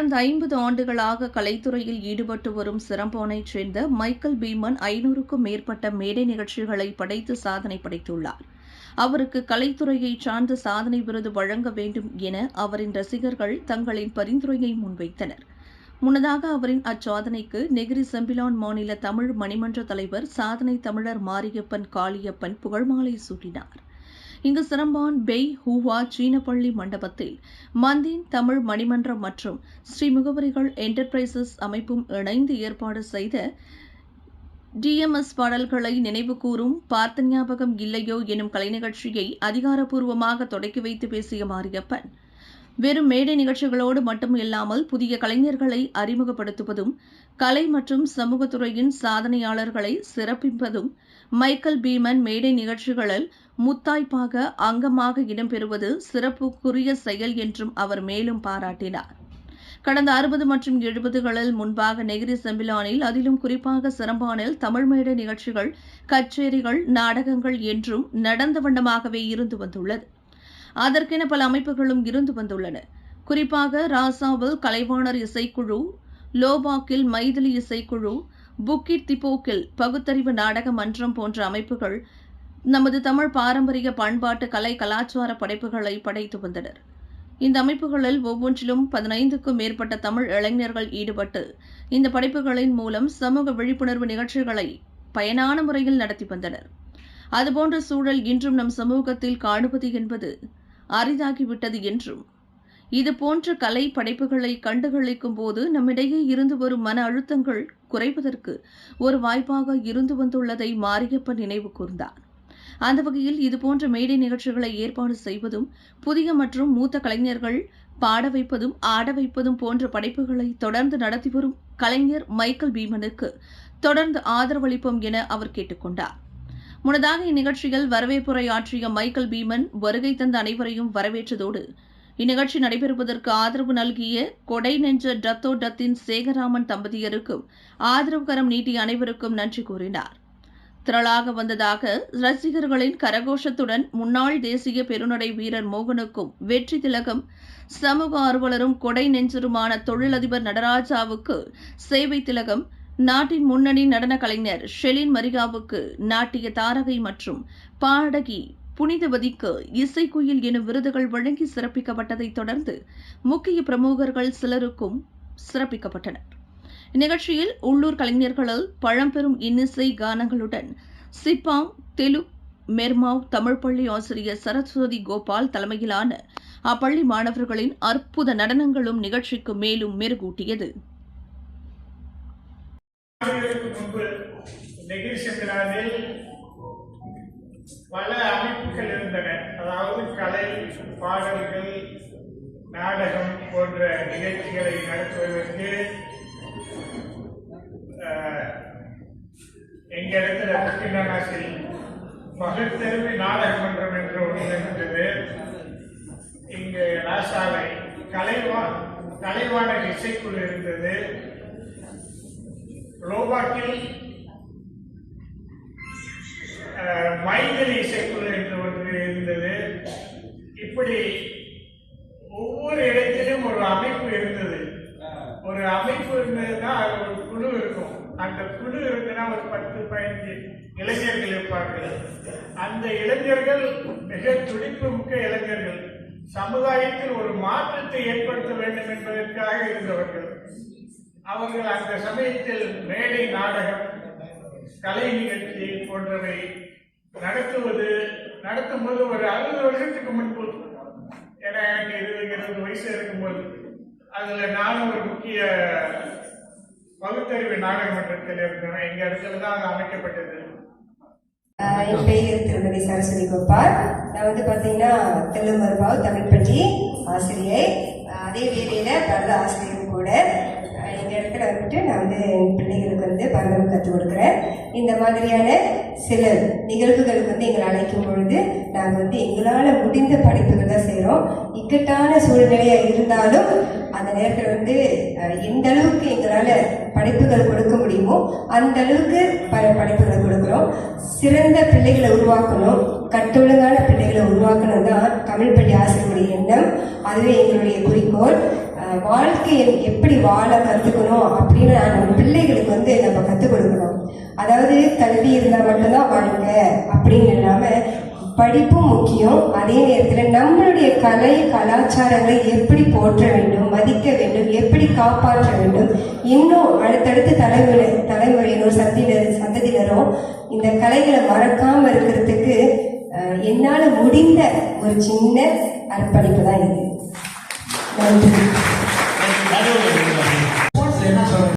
கடந்த ஐம்பது ஆண்டுகளாக கலைத்துறையில் ஈடுபட்டு வரும் சிறம்போனைச் சேர்ந்த மைக்கேல் பீமன் ஐநூறுக்கும் மேற்பட்ட மேடை நிகழ்ச்சிகளை படைத்து சாதனை படைத்துள்ளார். அவருக்கு கலைத்துறையை சார்ந்த சாதனை விருது வழங்க வேண்டும் என அவரின் ரசிகர்கள் தங்களின் பரிந்துரையை முன்வைத்தனர். முன்னதாக அவரின் அச்சாதனைக்கு நெகிரி செம்பிலான் மாநில தமிழ் மணிமன்ற தலைவர் சாதனை தமிழர் மாரியப்பன் காளியப்பன் புகழ்மாலை சூட்டினார். இங்கு சிரம்பான் பெய் ஹூவா சீனப்பள்ளி மண்டபத்தில் மந்தின் தமிழ் மணிமன்றம் மற்றும் ஸ்ரீ முகவரிகள் என்டர்பிரைசஸ் அமைப்பும் இணைந்து ஏற்பாடு செய்த டிஎம்எஸ் பாடல்களை நினைவு கூறும் பார்த்த ஞாபகம் இல்லையோ எனும் கலை நிகழ்ச்சியை அதிகாரப்பூர்வமாக தொடக்கி வைத்து பேசிய மாரியப்பன் வெறும் மேடை நிகழ்ச்சிகளோடு மட்டும் இல்லாமல் புதிய கலைஞர்களை அறிமுகப்படுத்துவதும் கலை மற்றும் சமூகத்துறையின் சாதனையாளர்களை சிறப்பிப்பதும் மைக்கேல் பீமன் மேடை நிகழ்ச்சிகளில் முத்தாய்ப்பாக அங்கமாக இடம்பெறுவது சிறப்புக்குரிய செயல் என்றும் அவர் மேலும் பாராட்டினார். கடந்த அறுபது மற்றும் எழுபதுகளில் முன்பாக நெகிரி செம்பிலானில் அதிலும் குறிப்பாக சிறம்பானில் தமிழ் மேடை நிகழ்ச்சிகள் கச்சேரிகள் நாடகங்கள் என்றும் நடந்த வண்ணமாகவே இருந்து வந்துள்ளது. அதற்கென பல அமைப்புகளும் இருந்து வந்துள்ளன. குறிப்பாக ராசாவில் கலைவாணர் இசைக்குழு லோபாக்கில் மைதிலி இசைக்குழு புக்கிட் திப்போக்கில் பகுத்தறிவு நாடக மன்றம் போன்ற அமைப்புகள் நமது தமிழ் பாரம்பரிய பண்பாட்டு கலை கலாச்சார படைப்புகளை படைத்து வந்தனர். இந்த அமைப்புகளில் ஒவ்வொன்றிலும் பதினைந்துக்கும் மேற்பட்ட தமிழ் இளைஞர்கள் ஈடுபட்டு இந்த படைப்புகளின் மூலம் சமூக விழிப்புணர்வு நிகழ்ச்சிகளை பயனான முறையில் நடத்தி வந்தனர். அதுபோன்ற சூழல் இன்றும் நம் சமூகத்தில் காணுவது என்பது அரிதாகிவிட்டது என்றும் இது போன்ற கலை படைப்புகளை கண்டுகளிக்கும் போது நம்மிடையே இருந்து வரும் மன அழுத்தங்கள் குறைவதற்கு ஒரு வாய்ப்பாக இருந்து வந்துள்ளதை மாரியப்பன் நினைவு கூர்ந்தார் அந்த வகையில் இதுபோன்ற மேடை நிகழ்ச்சிகளை ஏற்பாடு செய்வதும் புதிய மற்றும் மூத்த கலைஞர்கள் பாட வைப்பதும் ஆட வைப்பதும் போன்ற படைப்புகளை தொடர்ந்து நடத்தி வரும் கலைஞர் மைக்கேல் பீமனுக்கு தொடர்ந்து ஆதரவளிப்போம் என அவர் கேட்டுக்கொண்டார். முன்னதாக இந்நிகழ்ச்சியில் வரவேற்புரை ஆற்றிய மைக்கேல் பீமன் வருகை தந்த அனைவரையும் வரவேற்றதோடு இந்நிகழ்ச்சி நடைபெறுவதற்கு ஆதரவு நல்கிய கொடை நெஞ்ச டத்தோ டத்தின் சேகராமன் தம்பதியருக்கும் ஆதரவு கரம் நீட்டிய அனைவருக்கும் நன்றி கூறினார். திரளாக வந்ததாக ரசிகர்களின் கரகோஷத்துடன் முன்னாள் தேசிய பெருநடை வீரர் மோகனுக்கும் வெற்றி திலகம் சமூக ஆர்வலரும் கொடை நெஞ்சருமான தொழிலதிபர் நடராஜாவுக்கு சேவை திலகம் நாட்டின் முன்னணி நடன கலைஞர் ஷெலின் மரிகாவுக்கு நாட்டிய தாரகை மற்றும் பாடகி புனிதவதிக்கு இசைக்குயில் எனும் விருதுகள் வழங்கி சிறப்பிக்கப்பட்டதைத் தொடர்ந்து முக்கிய பிரமுகர்கள் சிலருக்கும் சிறப்பிக்கப்பட்டனர். இந்நிகழ்ச்சியில் உள்ளூர் கலைஞர்களால் பழம்பெரும் இன்னிசை கானங்களுடன் சிப்பாம் தெலு மெர்மாவ் தமிழ் பள்ளி ஆசிரியர் சரஸ்வதி கோபால் தலைமையிலான அப்பள்ளி மாணவர்களின் அற்புத நடனங்களும் நிகழ்ச்சிக்கு மேலும் மெருகூட்டியது. பல அமைப்புகள் இருந்தன. அதாவது கலை பாடல்கள் நாடகம் போன்ற நிகழ்ச்சிகளை நடத்துவதற்கு எங்க இடத்துல புக்கினாசில் பகுத்தறிவு நாடக மன்றம் என்ற ஒன்று இருந்தது. இங்கு ராசாலை கலைவா கலைவாணர் இசைக்குழு இருந்தது. ரோபாக்கில் அஹ், மைதிலி இசைக்குழு என்று ஒன்று இருந்தது. இப்படி ஒவ்வொரு இடத்திலும் ஒரு அமைப்பு இருந்தது. ஒரு அமைப்பு இருந்ததுன்னா ஒரு குழு அந்த குழு இருக்குன்னா ஒரு பத்து பதினஞ்சு இளைஞர்கள் இருப்பார்கள் அந்த இளைஞர்கள் மிக துடிப்பு மிக்க இளைஞர்கள். சமுதாயத்தில் ஒரு மாற்றத்தை ஏற்படுத்த வேண்டும் என்பதற்காக இருந்தவர்கள். அவர்கள் அந்த சமயத்தில் மேடை நாடகம் கலை நிகழ்ச்சி போன்றவை நடத்துவது நடத்தும் போது ஒரு அறுபது வருஷத்துக்கு முன்பு ஏன்னா எனக்கு இருபது இருபது வயசு இருக்கும்போது. அதுல நானும் ஒரு முக்கிய பகுத்தறிவு நாடகமன்றத்தில் மன்றத்தில் எங்க இடத்துல தான் அது அமைக்கப்பட்டது. என் பெயர் திருமதி சரஸ்வதி கோபால். நான் வந்து பார்த்தீங்கன்னா தெலுங்கர்பாவ் தமிழ் பற்றி ஆசிரியை. அதே வேலையில பரத ஆசிரியரும் கூட. ஆஹ் வந்துட்டு நான் வந்து என் பிள்ளைகளுக்கு வந்து பரதம் கற்றுக் கொடுக்குறேன். இந்த மாதிரியான சில நிகழ்வுகளுக்கு வந்து எங்களை அழைக்கும் பொழுது நாங்கள் வந்து எங்களால் முடிந்த படைப்புகள் தான் செய்கிறோம் இக்கட்டான சூழ்நிலையாக இருந்தாலும் அந்த நேரத்தில் வந்து எந்த அளவுக்கு எங்களால் படைப்புகள் கொடுக்க முடியுமோ அந்த அளவுக்கு பல படைப்புகளை கொடுக்குறோம். சிறந்த பிள்ளைகளை உருவாக்கணும். கட்டொழுங்கான பிள்ளைகளை உருவாக்கணும் தான் தமிழ் பள்ளி ஆசிரியருடைய எண்ணம். அதுவே எங்களுடைய குறிக்கோள். வாழ்க்கையை எப்படி வாழ கற்றுக்கணும் அப்படின்னு நம்ம பிள்ளைகளுக்கு வந்து நம்ம கற்றுக் கொடுக்கணும். அதாவது கல்வி இருந்தால் மட்டும்தான் வாழ்க்கை அப்படின்னு இல்லாமல் படிப்பும் முக்கியம். அதே நேரத்தில் நம்மளுடைய கலை கலாச்சாரங்களை எப்படி போற்ற வேண்டும் மதிக்க வேண்டும் எப்படி காப்பாற்ற வேண்டும்? இன்னும் அடுத்தடுத்த தலைமுறை தலைமுறையினர் சந்தினர் சந்ததியினரும் இந்த கலைகளை மறக்காம இருக்கிறதுக்கு என்னால் முடிந்த ஒரு சின்ன அர்ப்பணிப்பு தான் இது. நன்றி.